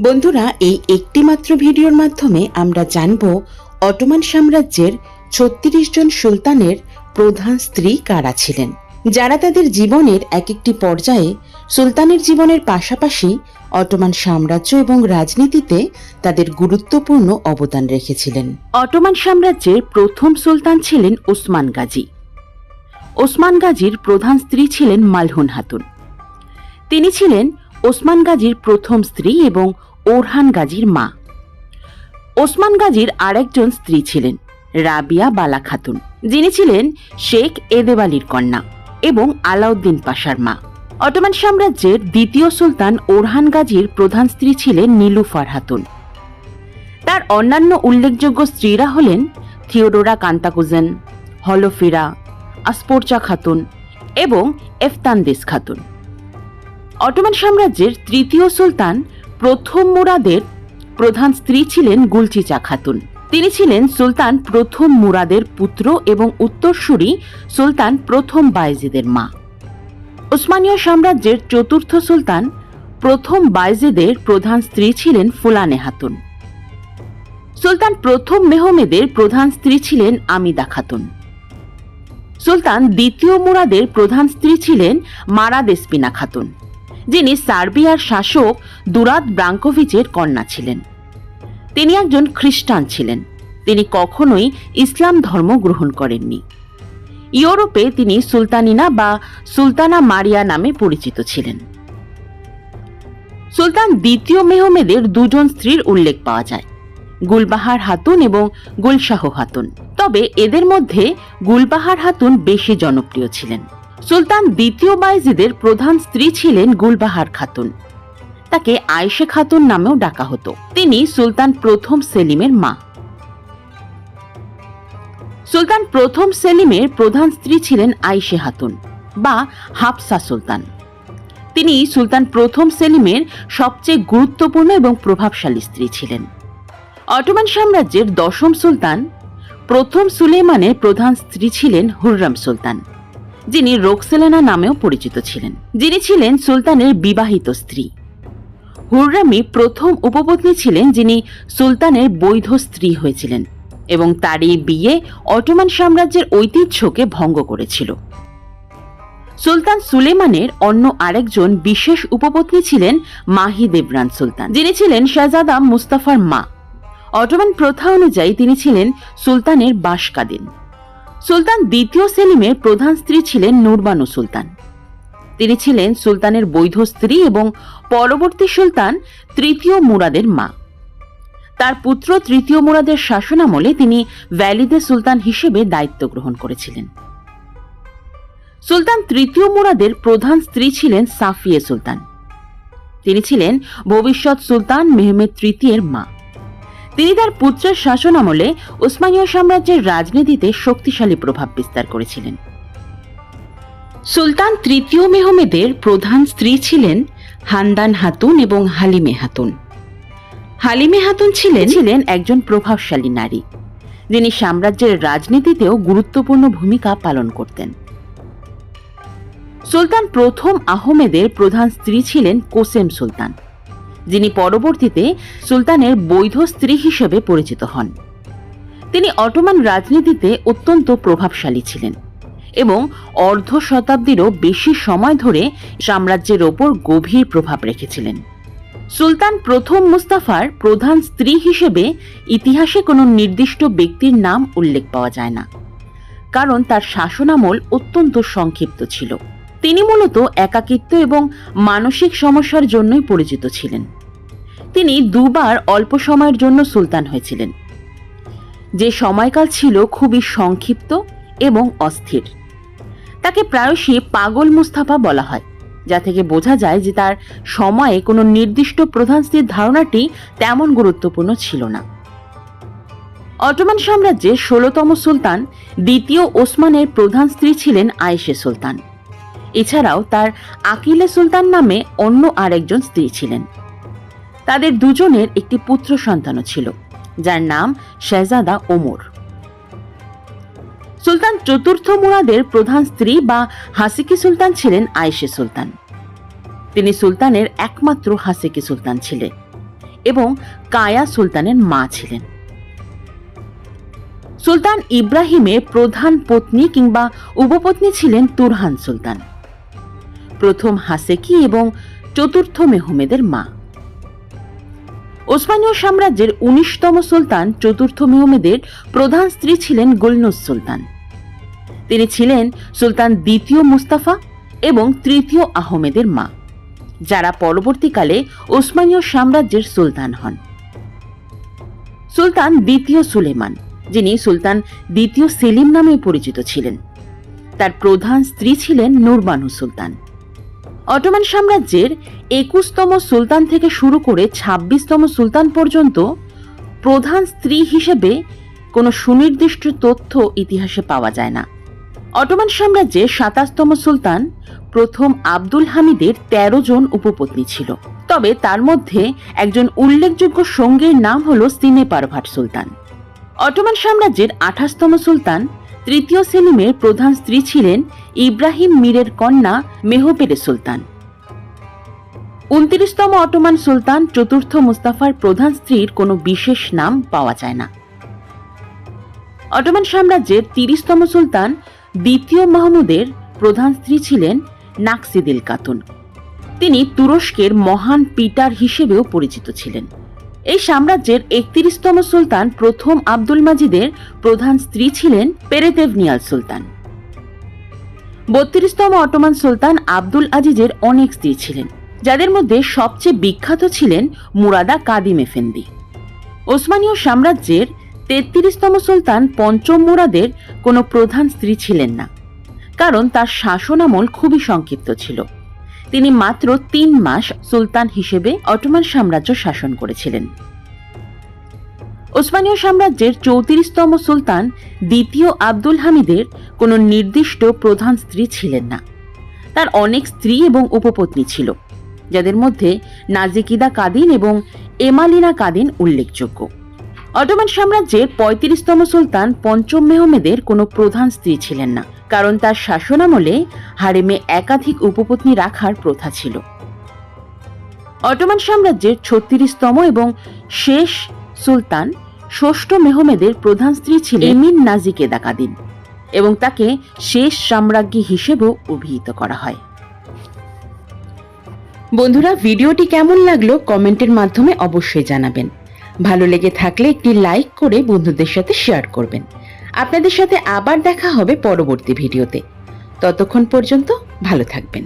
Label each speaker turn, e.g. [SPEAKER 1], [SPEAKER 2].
[SPEAKER 1] বন্ধুরা, এই একটিমাত্র ভিডিওর মাধ্যমে আমরা জানব অটোমান সাম্রাজ্যের ছত্রিশ জন সুলতানের প্রধান স্ত্রী কারা ছিলেন। যারা তাদের জীবনের এক একটি পর্যায়ে সুলতানের জীবনের পাশাপাশি অটোমান সাম্রাজ্য এবং রাজনীতিতে তাদের গুরুত্বপূর্ণ অবদান রেখেছিলেন। অটোমান সাম্রাজ্যের প্রথম সুলতান ছিলেন ওসমান গাজী। ওসমান গাজীর প্রধান স্ত্রী ছিলেন মালহুন হাতুন। তিনি ছিলেন ওসমান গাজীর প্রথম স্ত্রী এবং ওরহান গাজীর মা। ওসমান গাজীর আরেকজন স্ত্রী ছিলেন, রাবিয়া বালা খাতুন। যিনি ছিলেন শেখ এদেবালির কন্যা এবং আলাউদ্দিন পাশার মা। অটোমান সাম্রাজ্যের দ্বিতীয় সুলতান ওরহান গাজীর প্রধান স্ত্রী ছিলেন নীলুফার হাতুন তার অন্যান্য উল্লেখযোগ্য স্ত্রীরা হলেন থিওডোরা কান্তাকুজেন, হলফিরা, আসপোরচা খাতুন এবং এফতানদেস খাতুন। অটোমান সাম্রাজ্যের তৃতীয় সুলতান প্রথম মুরাদের প্রধান স্ত্রী ছিলেন গুলচিচা খাতুন। তিনি ছিলেন সুলতান প্রথম মুরাদের পুত্র এবং উত্তরসূরি সুলতান প্রথম বায়েজিদের মা। ওসমানীয় সাম্রাজ্যের চতুর্থ সুলতান প্রথম বায়েজিদের প্রধান স্ত্রী ছিলেন ফুলানে হাতুন সুলতান প্রথম মেহমেদের প্রধান স্ত্রী ছিলেন আমিদা খাতুন। সুলতান দ্বিতীয় মুরাদের প্রধান স্ত্রী ছিলেন মারাদেসপিনা খাতুন। যিনি সার্বিয়ার শাসক দুরাদ ব্রাঙ্কোভিচের কন্যা ছিলেন। তিনি একজন খ্রিস্টান ছিলেন। তিনি কখনোই ইসলাম ধর্ম গ্রহণ করেননি। ইউরোপে তিনি সুলতানিনা বা সুলতানা মারিয়া নামে পরিচিত ছিলেন। সুলতান দ্বিতীয় মেহমেদের দুজন স্ত্রীর উল্লেখ পাওয়া যায়, গুলবাহার হাতুন এবং গুলশাহ হাতুন। তবে এদের মধ্যে গুলবাহার হাতুন বেশি জনপ্রিয় ছিলেন। সুলতান দ্বিতীয় বাইজিদের প্রধান স্ত্রী ছিলেন গুলবাহার খাতুন। তাকে আয়েশে খাতুন নামেও ডাকা হতো। তিনি সুলতান প্রথম সেলিমের মা। সুলতান প্রথম সেলিমের প্রধান স্ত্রী ছিলেন আয়েশে হাতুন বা হাফসা সুলতান। তিনি সুলতান প্রথম সেলিমের সবচেয়ে গুরুত্বপূর্ণ এবং প্রভাবশালী স্ত্রী ছিলেন। অটোমান সাম্রাজ্যের দশম সুলতান, প্রথম সুলেমানের প্রধান স্ত্রী ছিলেন হুররাম সুলতান। যিনি রোকসেলেনা নামেও পরিচিত ছিলেন। যিনি ছিলেন সুলতানের বিবাহিত স্ত্রী। হুররামি প্রথম উপপত্নী ছিলেন যিনি সুলতানের বৈধ স্ত্রী হয়েছিলেন এবং তার এই বিয়ে অটোমান সাম্রাজ্যের ঐতিহ্যকে ভঙ্গ করেছিল। সুলতান সুলেমানের অন্য আরেকজন বিশেষ উপপত্নী ছিলেন মাহি দেবরান সুলতান। যিনি ছিলেন শাহজাদা মুস্তাফার মা। অটোমান প্রথা অনুযায়ী তিনি ছিলেন সুলতানের বাসকাদিন। সুলতান দ্বিতীয় সেলিমের প্রধান স্ত্রী ছিলেন নুরবানু সুলতান। তিনি ছিলেন সুলতানের বৈধ স্ত্রী এবং পরবর্তী সুলতান তৃতীয় মুরাদের মা। তার পুত্র তৃতীয় মুরাদের শাসনামলে তিনি ভ্যালিদে সুলতান হিসেবে দায়িত্ব গ্রহণ করেছিলেন। সুলতান তৃতীয় মুরাদের প্রধান স্ত্রী ছিলেন সাফিয়ে সুলতান। তিনি ছিলেন ভবিষ্যৎ সুলতান মেহমেদ তৃতীয়ের মা। তিনি তার পুত্রের শাসনামলে উসমানীয় সাম্রাজ্যের রাজনীতিতে শক্তিশালী প্রভাব বিস্তার করেছিলেন। সুলতান তৃতীয় মেহমেদের প্রধান স্ত্রী ছিলেন হান্দান হাতুন এবং হালিমে হাতুন। হালিমে হাতুন ছিলেন ছিলেন একজন প্রভাবশালী নারী। যিনি সাম্রাজ্যের রাজনীতিতেও গুরুত্বপূর্ণ ভূমিকা পালন করতেন। সুলতান প্রথম আহমেদের প্রধান স্ত্রী ছিলেন কোসেম সুলতান। যিনি পরবর্তীতে সুলতানের বৈধ স্ত্রী হিসেবে পরিচিত হন। তিনি অটোমান রাজনীতিতে অত্যন্ত প্রভাবশালী ছিলেন এবং অর্ধ শতাব্দীরও বেশি সময় ধরে সাম্রাজ্যের ওপর গভীর প্রভাব রেখেছিলেন। সুলতান প্রথম মুস্তাফার প্রধান স্ত্রী হিসেবে ইতিহাসে কোনো নির্দিষ্ট ব্যক্তির নাম উল্লেখ পাওয়া যায় না, কারণ তার শাসনামল অত্যন্ত সংক্ষিপ্ত ছিল। তিনি মূলত একাকিত্ব এবং মানসিক সমস্যার জন্যই পরিচিত ছিলেন। তিনি দুবার অল্প সময়ের জন্য সুলতান হয়েছিলেন। যে সময়কাল ছিল খুবই সংক্ষিপ্ত এবং অস্থির। তাকে প্রায়শই পাগল মুস্তাফা বলা হয়, যা থেকে বোঝা যায় যে তার সময়ে কোনো নির্দিষ্ট প্রধান স্ত্রীর ধারণাটি তেমন গুরুত্বপূর্ণ ছিল না। অটোমান সাম্রাজ্যের ষোলতম সুলতান দ্বিতীয় ওসমানের প্রধান স্ত্রী ছিলেন আয়েশে সুলতান। এছাড়াও তার আকিলে সুলতান নামে অন্য আরেকজন স্ত্রী ছিলেন। তাদের দুজনের একটি পুত্র সন্তানও ছিল, যার নাম শেহজাদা ওমর। সুলতান চতুর্থ মুরাদের প্রধান স্ত্রী বা হাসিকি সুলতান ছিলেন আয়েশে সুলতান। তিনি সুলতানের একমাত্র হাসিকি সুলতান ছিলেন এবং কায়া সুলতানের মা ছিলেন। সুলতান ইব্রাহিমের প্রধান পত্নী কিংবা উপপত্নী ছিলেন তুরহান সুলতান। প্রথম হাসেকি এবং চতুর্থ মেহমেদের মা। ওসমানীয় সাম্রাজ্যের উনিশতম সুলতান, চতুর্থ মেহমেদের প্রধান স্ত্রী ছিলেন গুলনুস সুলতান। তিনি ছিলেন সুলতান দ্বিতীয় মুস্তাফা এবং তৃতীয় আহমেদের মা, যারা পরবর্তীকালে ওসমানীয় সাম্রাজ্যের সুলতান হন। সুলতান দ্বিতীয় সুলেমান, যিনি সুলতান দ্বিতীয় সেলিম নামে পরিচিত ছিলেন। তার প্রধান স্ত্রী ছিলেন নুরবানু সুলতান। অটোমান সাম্রাজ্যের একুশতম সুলতান থেকে শুরু করে ছাব্বিশতম সুলতান পর্যন্ত প্রধান স্ত্রী হিসেবে কোনো সুনির্দিষ্ট তথ্য ইতিহাসে পাওয়া যায় না। অটোমান সাম্রাজ্যের সাতাশতম সুলতান প্রথম আব্দুল হামিদের ১৩ জন উপপত্নী ছিল। তবে তার মধ্যে একজন উল্লেখযোগ্য সঙ্গীর নাম হল সিনে পারভাট সুলতান। অটোমান সাম্রাজ্যের আঠাশতম সুলতান তৃতীয় সেলিমের প্রধান স্ত্রী ছিলেন ইব্রাহিম মীরের কন্যা মেহপেরে সুলতান। উনত্রিশতম অটোমান সুলতান চতুর্থ মুস্তাফার প্রধান স্ত্রীর কোনো বিশেষ নাম পাওয়া যায় না। অটোমান সাম্রাজ্যের তিরিশতম সুলতান দ্বিতীয় মাহমুদের প্রধান স্ত্রী ছিলেন নাকসিদিল কাতুন। তিনি তুরস্কের মহান পিটার হিসেবেও পরিচিত ছিলেন। এই সাম্রাজ্যের একত্রিশতম সুলতান প্রথম আব্দুল মাজিদের প্রধান স্ত্রী ছিলেন পেরেতেভনিয়াল সুলতান। বত্রিশতম অটোমান সুলতান আব্দুল আজিজের অনেক স্ত্রী ছিলেন, যাদের মধ্যে সবচেয়ে বিখ্যাত ছিলেন মুরাদা কাদিম এফেন্দি। ওসমানীয় সাম্রাজ্যের তেত্রিশতম সুলতান পঞ্চম মুরাদের কোনো প্রধান স্ত্রী ছিলেন না, কারণ তার শাসনামল খুবই সংক্ষিপ্ত ছিল। তিনি মাত্র তিন মাস সুলতান হিসেবে অটোমান সাম্রাজ্য শাসন করেছিলেন। ওসমানীয় সাম্রাজ্যের চৌত্রিশতম সুলতান দ্বিতীয় আব্দুল হামিদের কোনো নির্দিষ্ট প্রধান স্ত্রী ছিলেন না। তার অনেক স্ত্রী এবং উপপত্নী ছিল, যাদের মধ্যে নাজিকিদা কাদিন এবং এমালিনা কাদিন উল্লেখযোগ্য। অটোমান সাম্রাজ্যের পঁয়ত্রিশতম সুলতান পঞ্চম মেহমেদের কোনো প্রধান স্ত্রী ছিলেন না। কারণ তার শাসনামলে হারেমে একাধিক উপপত্নী রাখার প্রথা ছিল। অটোমান সাম্রাজ্যের ছত্রিশতম এবং শেষ সুলতান ষষ্ঠ মেহমেদের প্রধান স্ত্রী ছিলেন এমিন নাজিকেদা কাদিন এবং তাকে শেষ সাম্রাজ্ঞী হিসেবেও অভিহিত করা হয়। বন্ধুরা, ভিডিওটি কেমন লাগল কমেন্টের মাধ্যমে অবশ্যই জানাবেন। ভালো লেগে থাকলে একটি লাইক করে বন্ধুদের সাথে শেয়ার করবেন। আপনাদের সাথে আবার দেখা হবে পরবর্তী ভিডিওতে। ততক্ষণ পর্যন্ত ভালো থাকবেন।